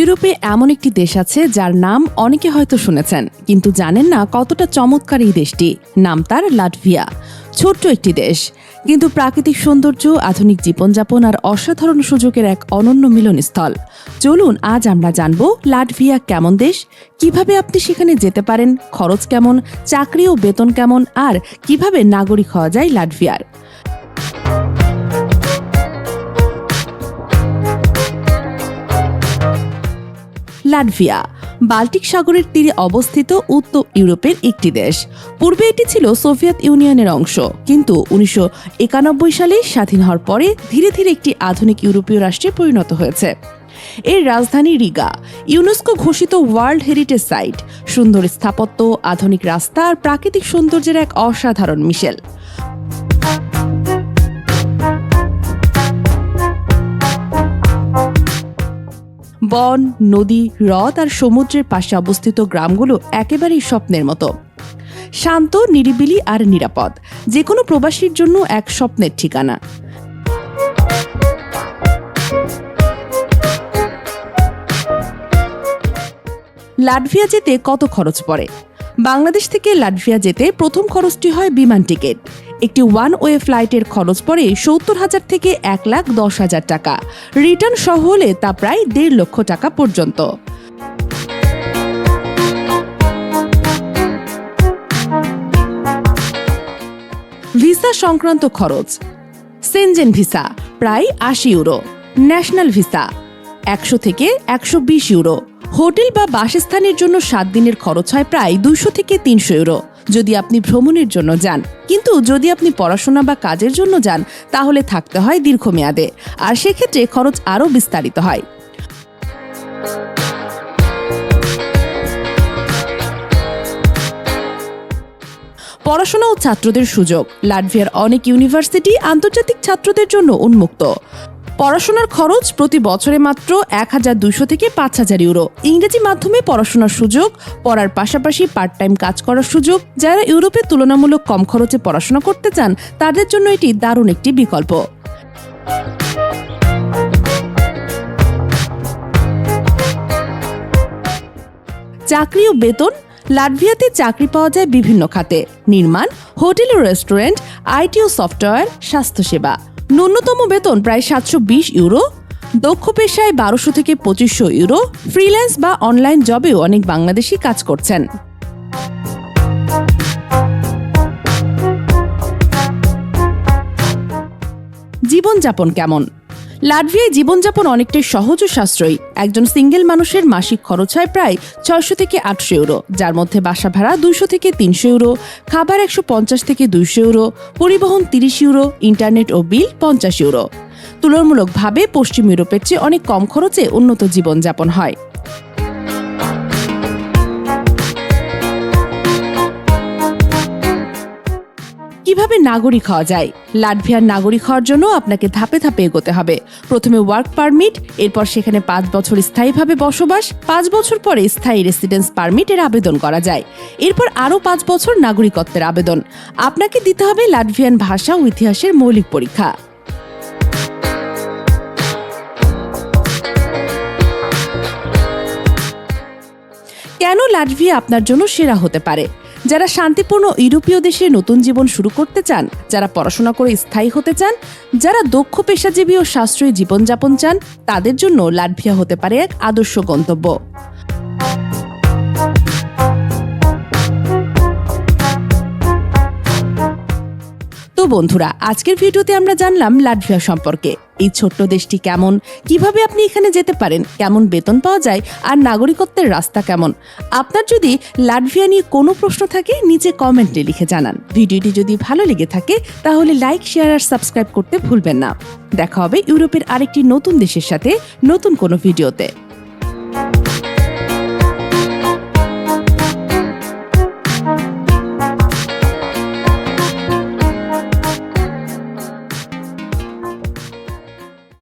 ইউরোপে এমন একটি দেশ আছে যার নাম অনেকে হয়তো শুনেছেন, কিন্তু জানেন না কতটা চমৎকার এই দেশটি। নাম তার লাটভিয়া। ছোট্ট একটি দেশ। কিন্তু প্রাকৃতিক সৌন্দর্য, আধুনিক জীবনযাপন আর অসাধারণ সুযোগের এক অনন্য মিলনস্থল। চলুন আজ আমরা জানব লাটভিয়া কেমন দেশ, কীভাবে আপনি সেখানে যেতে পারেন, খরচ কেমন, চাকরি ও বেতন কেমন, আর কীভাবে নাগরিক হওয়া যায় লাটভিয়ার। লাটভিয়া, বাল্টিক সাগরের তীরে অবস্থিত উত্তর ইউরোপের একটি দেশ। পূর্বে এটি ছিল সোভিয়েত ইউনিয়নের অংশ, কিন্তু উনিশশো সালে স্বাধীন হওয়ার পরে ধীরে ধীরে একটি আধুনিক ইউরোপীয় রাষ্ট্রে পরিণত হয়েছে। এর রাজধানী রিগা, ইউনেস্কো ঘোষিত ওয়ার্ল্ড হেরিটেজ সাইট, সুন্দর স্থাপত্য, আধুনিক রাস্তা আর প্রাকৃতিক সৌন্দর্যের এক অসাধারণ মিশেল। বন, নদী, হ্রদ আর সমুদ্রের পাশে অবস্থিত গ্রামগুলো একেবারেই স্বপ্নের মতো। শান্ত, নিরিবিলি আর নিরাপদ। যে কোনো প্রবাসীর জন্য এক স্বপ্নের ঠিকানা। লাটভিয়া যেতে কত খরচ পড়ে? বাংলাদেশ থেকে লাটভিয়া যেতে প্রথম খরচটি হয় বিমান টিকিট। একটি ওয়ান ওয়ে ফ্লাইটের খরচ পড়ে সত্তর হাজার থেকে এক লাখ দশ হাজার টাকা। রিটার্ন সহ হলে তা প্রায় দেড় লক্ষ টাকা পর্যন্ত। ভিসা সংক্রান্ত খরচ। সেনজেন ভিসা প্রায় আশি ইউরো। ন্যাশনাল ভিসা একশো থেকে একশো বিশ ইউরো। হোটেল বা বাসস্থানের জন্য সাত দিনের খরচ হয় প্রায় দুশো থেকে তিনশো ইউরো। যদি আপনি ভ্রমণের জন্য যান। কিন্তু যদি আপনি পড়াশোনা বা কাজের জন্য যান, তাহলে থাকতে হয় দীর্ঘমেয়াদে। আর সেক্ষেত্রে খরচ আরও বিস্তারিত হয়। পড়াশোনা ও ছাত্রদের সুযোগ। লাটভিয়ার অনেক ইউনিভার্সিটি আন্তর্জাতিক ছাত্রদের জন্য উন্মুক্ত। পড়াশোনার খরচ প্রতি বছরে মাত্র এক হাজার দুশো থেকে পাঁচ হাজার ইউরো। ইংরেজি মাধ্যমে পড়াশোনার সুযোগ, পড়ার পাশাপাশি পার্ট টাইম কাজ করার সুযোগ। যারা ইউরোপে তুলনামূলক কম খরচে পড়াশোনা করতে চান, তাদের জন্য এটি দারুণ একটি বিকল্প। চাকরি ও বেতন। লাটভিয়াতে চাকরি পাওয়া যায় বিভিন্ন খাতে। নির্মাণ, হোটেল ও রেস্টুরেন্ট, আইটি ও সফটওয়্যার, স্বাস্থ্যসেবা। ন্যূনতম বেতন প্রায় সাতশো বিশ ইউরো, দক্ষ পেশায় বারোশো থেকে পঁচিশশো ইউরো, ফ্রিল্যান্স বা অনলাইন জবেও অনেক বাংলাদেশি কাজ করছেন। জীবনযাপন কেমন? লাটভিয়ায় জীবনযাপন অনেকটাই সহজ ও সাশ্রয়ী। একজন সিঙ্গেল মানুষের মাসিক খরচ হয় প্রায় ছয়শো থেকে আটশো ইউরো, যার মধ্যে বাসা ভাড়া দুশো থেকে তিনশো ইউরো, খাবার একশো পঞ্চাশ থেকে দুইশো ইউরো, পরিবহন তিরিশ ইউরো, ইন্টারনেট ও বিল পঞ্চাশ ইউরো। তুলনামূলকভাবে পশ্চিম ইউরোপের চেয়ে অনেক কম খরচে উন্নত জীবনযাপন হয়। কীভাবে নাগরিক হওয়া যায়? লাটভিয়ার নাগরিক হওয়ার জন্য আপনাকে ধাপে ধাপে এগোতে হবে। প্রথমে ওয়ার্ক পারমিট এরপর সেখানে পাঁচ বছর স্থায়ীভাবে বসবাস, পাঁচ বছর পরে স্থায়ী রেসিডেন্স পারমিটের আবেদন করা যায়। এরপর আরও পাঁচ বছর নাগরিকত্বের আবেদন। আপনাকে দিতে হবে লাটভিয়ান ভাষা ও ইতিহাসের মৌলিক পরীক্ষা। কেন লাটভিয়া আপনার জন্য সেরা হতে পারে? যারা শান্তিপূর্ণ ইউরোপীয় দেশে নতুন জীবন শুরু করতে চান, যারা পড়াশোনা করে স্থায়ী হতে চান, যারা দক্ষ পেশাজীবী ও সাশ্রয়ী জীবনযাপন চান, তাদের জন্য লাটভিয়া হতে পারে এক আদর্শ গন্তব্য। তো বন্ধুরা, আজকের ভিডিওতে আমরা জানলাম লাটভিয়া সম্পর্কে। এই ছোট্ট দেশটি কেমন? কীভাবে আপনি এখানে যেতে পারেন? কেমন বেতন পাওয়া যায়? আর নাগরিকত্বের রাস্তা কেমন? আপনার যদি লাটভিয়া নিয়ে কোনো প্রশ্ন থাকে, নিচে কমেন্টে লিখে জানান। ভিডিওটি যদি ভালো লেগে থাকে, তাহলে লাইক, শেয়ার আর সাবস্ক্রাইব করতে ভুলবেন না। দেখা হবে ইউরোপের আরেকটি নতুন দেশের সাথে নতুন কোনো ভিডিওতে।